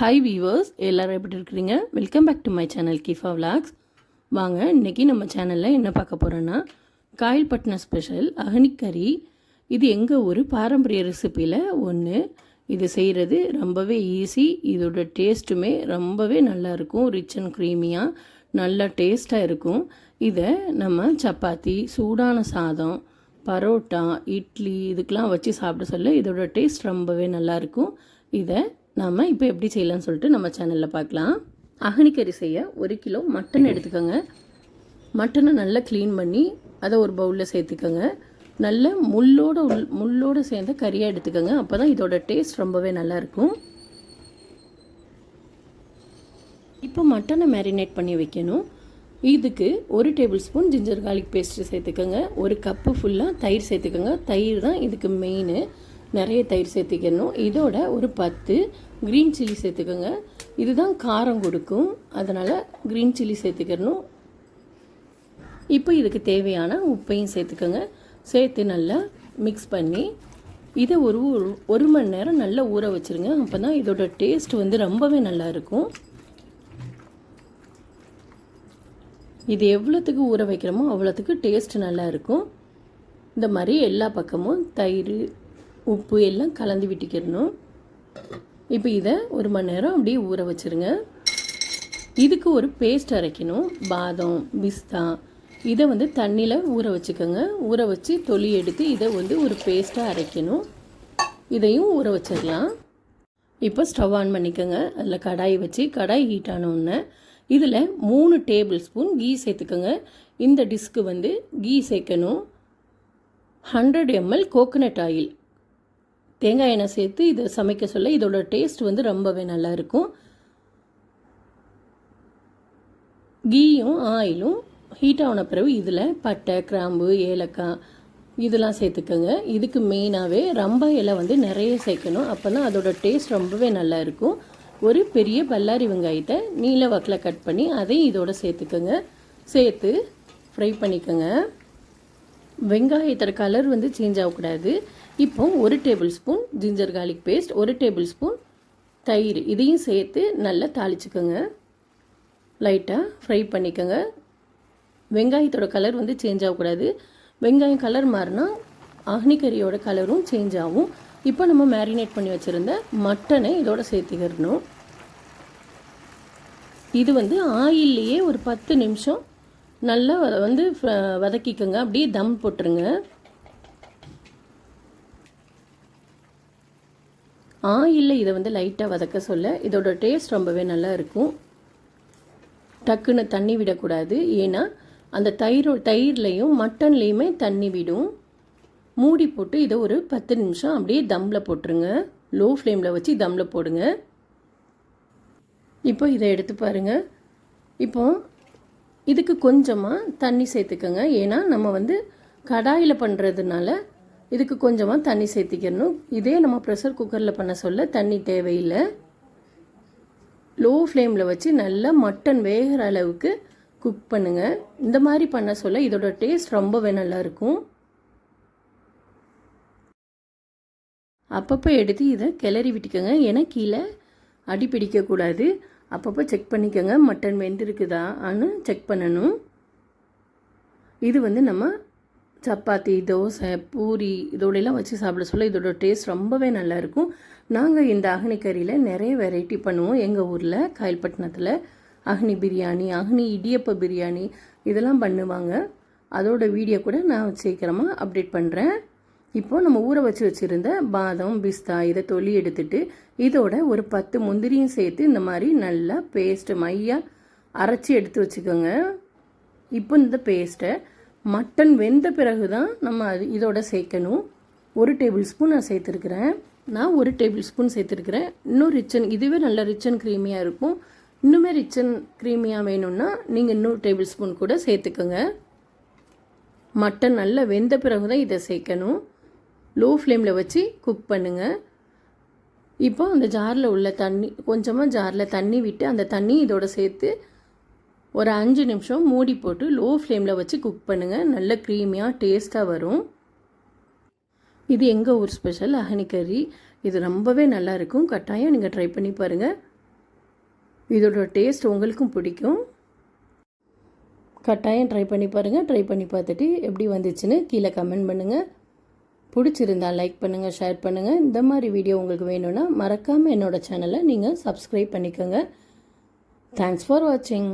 Hi viewers எல்லோரும் எப்படி இருக்கிறீங்க? Welcome back to my channel Keefa vlogs வாங்க இன்றைக்கி நம்ம சேனலில் என்ன பார்க்க போகிறோன்னா காயல்பட்டினம் ஸ்பெஷல் அகனிக்கறி இது எங்கள் ஊர்? பாரம்பரிய ரெசிப்பியில் ஒன்று இது செய்கிறது ரொம்பவே ஈஸி இதோட டேஸ்ட்டுமே ரொம்பவே நல்லா இருக்கும். ரிச் அண்ட் க்ரீமியாக நல்லா டேஸ்ட்டாக இருக்கும். இதை நம்ம சப்பாத்தி சூடான சாதம் பரோட்டா இட்லி இதுக்கெலாம் வச்சு சாப்பிட சொல்ல இதோட டேஸ்ட் ரொம்பவே நல்லாயிருக்கும் இதை நாம் இப்போ எப்படி செய்யலாம்னு சொல்லிட்டு நம்ம சேனலில் பார்க்கலாம். அகனிக்கறி செய்ய ஒரு கிலோ மட்டன் எடுத்துக்கோங்க. மட்டனை நல்லா க்ளீன் பண்ணி அதை ஒரு பவுலில் சேர்த்துக்கோங்க. நல்ல முள்ளோட உள் முள்ளோடு சேர்ந்த கறியாக எடுத்துக்கோங்க. அப்போ தான் இதோட டேஸ்ட் ரொம்பவே நல்லாயிருக்கும் இப்போ மட்டனை மேரினேட் பண்ணி வைக்கணும். இதுக்கு ஒரு table spoon ginger garlic paste சேர்த்துக்கோங்க. ஒரு கப்பு ஃபுல்லாக தயிர் சேர்த்துக்கோங்க. தயிர் தான் இதுக்கு மெயினு நிறைய தயிர் சேர்த்துக்கணும். இதோட ஒரு பத்து க்ரீன் சில்லி சேர்த்துக்கோங்க. இதுதான் காரம் கொடுக்கும். அதனால் க்ரீன் சில்லி சேர்த்துக்கணும். இப்போ இதுக்கு தேவையான உப்பையும் சேர்த்துக்கோங்க. சேர்த்து நல்லா மிக்ஸ் பண்ணி இதை ஒரு ஒரு மணி நேரம் நல்லா ஊற வச்சுருங்க. அப்போ தான் இதோட டேஸ்ட் வந்து ரொம்பவே நல்லாயிருக்கும் இது எவ்வளோத்துக்கு ஊற வைக்கிறோமோ அவ்வளோத்துக்கு டேஸ்ட் நல்லா இருக்கும். இந்த மாதிரி எல்லா பக்கமும் தயிர் உப்பு எல்லாம் கலந்து விட்டுக்கிடணும். இப்போ இதை ஒரு மணி நேரம் அப்படியே ஊற வச்சுருங்க. இதுக்கு ஒரு பேஸ்ட் அரைக்கணும். பாதம் பிஸ்தா இதை வந்து தண்ணியில் ஊற வச்சுக்கோங்க. ஊற வச்சு தொலி எடுத்து இதை வந்து ஒரு பேஸ்ட்டாக அரைக்கணும். இதையும் ஊற வச்சிடலாம். இப்போ ஸ்டவ் ஆன் பண்ணிக்கோங்க. அதில் கடாய் வச்சு கடாய் ஹீட் ஆனோடனே இதில் மூணு டேபிள் ஸ்பூன் கீ சேர்த்துக்கோங்க. இந்த டிஷ்க்கு வந்து கீ சேர்க்கணும். ஹண்ட்ரட் எம்எல் கோகோனட் ஆயில் தேங்காய் எண்ணெய் சேர்த்து இதை சமைக்க சொல்ல இதோட டேஸ்ட் வந்து ரொம்பவே நல்லா இருக்கும். கீயும் ஆயிலும் ஹீட் ஆன பிறகு இதில் பட்டை கிராம்பு ஏலக்காய் இதெல்லாம் சேர்த்துக்கோங்க. இதுக்கு மெயினாகவே ரம்பா இலை வந்து நிறைய சேர்க்கணும். அப்போ தான் அதோட டேஸ்ட் ரொம்பவே நல்லா இருக்கும். ஒரு பெரிய பல்லாரி வெங்காயத்தை நீல வாக்கில் கட் பண்ணி அதையும் இதோட சேர்த்துக்கோங்க. சேர்த்து ஃப்ரை பண்ணிக்கோங்க. வெங்காயத்தோட கலர் வந்து சேஞ்ச் ஆகக்கூடாது. இப்போ ஒரு table spoon ginger garlic paste ஒரு டேபிள் ஸ்பூன் தயிர். இதையும் சேர்த்து நல்லா தாளிச்சுக்கோங்க. லைட்டாக ஃப்ரை பண்ணிக்கோங்க. வெங்காயத்தோட கலர் வந்து சேஞ்ச் ஆகக்கூடாது. வெங்காயம் கலர் மாறினா அக்னிக்கறியோட கலரும் சேஞ்ச் ஆகும். இப்போ நம்ம மேரினேட் பண்ணி வச்சுருந்த மட்டனை இதோட சேர்த்துக்கிறணும் இது வந்து ஆயில்லையே ஒரு பத்து நிமிஷம் நல்லா வந்து வதக்கிக்கோங்க. அப்படியே தம் போட்டுருங்க. ஆயிலில் இதை வந்து லைட்டாக வதக்க சொல்ல. இதோட டேஸ்ட் ரொம்பவே நல்லா இருக்கும். டக்குன்னு தண்ணி விடக்கூடாது. ஏன்னா அந்த தயிரோ தயிர்லேயும் மட்டன்லேயுமே தண்ணி விடும். மூடி போட்டு இதை ஒரு பத்து நிமிஷம் அப்படியே தம்மில் போட்டுருங்க. லோ ஃப்ளேமில் வச்சு தம்மில் போடுங்க. இப்போ இதை எடுத்து பாருங்கள் இப்போ இதுக்கு கொஞ்சமாக தண்ணி சேர்த்துக்கோங்க. ஏன்னா நம்ம வந்து கடாயில் பண்ணுறதுனால இதுக்கு கொஞ்சமாக தண்ணி சேர்த்திக்கணும். இதே நம்ம ப்ரெஷர் குக்கரில் பண்ண சொல்ல தண்ணி தேவையில்லை. லோ ஃப்ளேமில் வச்சு நல்லா மட்டன் வேகிற அளவுக்கு குக் பண்ணுங்கள் இந்த மாதிரி பண்ண சொல்ல இதோட டேஸ்ட் ரொம்பவே நல்லாயிருக்கும் அப்பப்போ எடுத்து இதை கிளறி விட்டுக்கோங்க. ஏன்னா கீழே அடி பிடிக்கக்கூடாது அப்பப்போ செக் பண்ணிக்கோங்க. மட்டன் வெந்திருக்குதான்னு செக் பண்ணணும். இது வந்து நம்ம சப்பாத்தி தோசை பூரி இதோடையெல்லாம் வச்சு சாப்பிட சொல்ல இதோட டேஸ்ட் ரொம்பவே நல்லாயிருக்கும் நாங்கள் இந்த அக்னி கறியில் நிறைய வெரைட்டி பண்ணுவோம். எங்கள் ஊரில் காயல்பட்டினத்தில். அக்னி பிரியாணி அக்னி இடியப்ப பிரியாணி இதெல்லாம் பண்ணுவாங்க. அதோட வீடியோ கூட நான் சீக்கிரமாக அப்டேட் பண்ணுறேன் இப்போது நம்ம ஊற வச்சு வச்சுருந்த பாதம் பிஸ்தா இதை தொல்லி எடுத்துட்டு இதோட ஒரு பத்து முந்திரியும் சேர்த்து இந்த மாதிரி நல்லா பேஸ்ட்டு மையாக அரைச்சி எடுத்து வச்சுக்கோங்க. இப்போ இந்த பேஸ்ட்டை மட்டன் வெந்த பிறகு தான் நம்ம அது இதோட சேர்க்கணும். ஒரு டேபிள் ஸ்பூன் நான் சேர்த்துருக்குறேன். நான் ஒரு டேபிள் ஸ்பூன் சேர்த்துருக்குறேன். இன்னும் ரிச்சன் இதுவே நல்லா ரிச் அண்ட் க்ரீமியாக இருக்கும். இன்னுமே ரிச் அண்ட் க்ரீமியாக வேணும்னா நீங்கள் இன்னும் டேபிள் ஸ்பூன் கூட சேர்த்துக்கோங்க. மட்டன் நல்லா வெந்த பிறகு தான் இதை சேர்க்கணும். லோ ஃப்ளேமில் வச்சு குக் பண்ணுங்கள் இப்போ அந்த ஜாரில் உள்ள தண்ணி கொஞ்சமாக ஜாரில் தண்ணி விட்டு அந்த தண்ணி இதோட சேர்த்து ஒரு அஞ்சு நிமிஷம் மூடி போட்டு லோ ஃப்ளேமில் வச்சு குக் பண்ணுங்கள் நல்ல க்ரீமியாக டேஸ்ட்டாக வரும். இது எங்கள் ஊர் ஸ்பெஷல் அகனிக்கறி. இது ரொம்பவே நல்லாயிருக்கும் கட்டாயம் நீங்கள் ட்ரை பண்ணி பாருங்கள் இதோட டேஸ்ட் உங்களுக்கும் பிடிக்கும். கட்டாயம் ட்ரை பண்ணி பாருங்கள் ட்ரை பண்ணி பார்த்துட்டு எப்படி வந்துச்சுன்னு கீழே கமெண்ட் பண்ணுங்கள் பிடிச்சிருந்தா லைக் பண்ணுங்கள் ஷேர் பண்ணுங்கள் இந்த மாதிரி வீடியோ உங்களுக்கு வேணும்னா மறக்காமல் என்னோடய சேனலை நீங்கள் சப்ஸ்கிரைப் பண்ணிக்கோங்க. தேங்க்ஸ் ஃபார் வாட்சிங்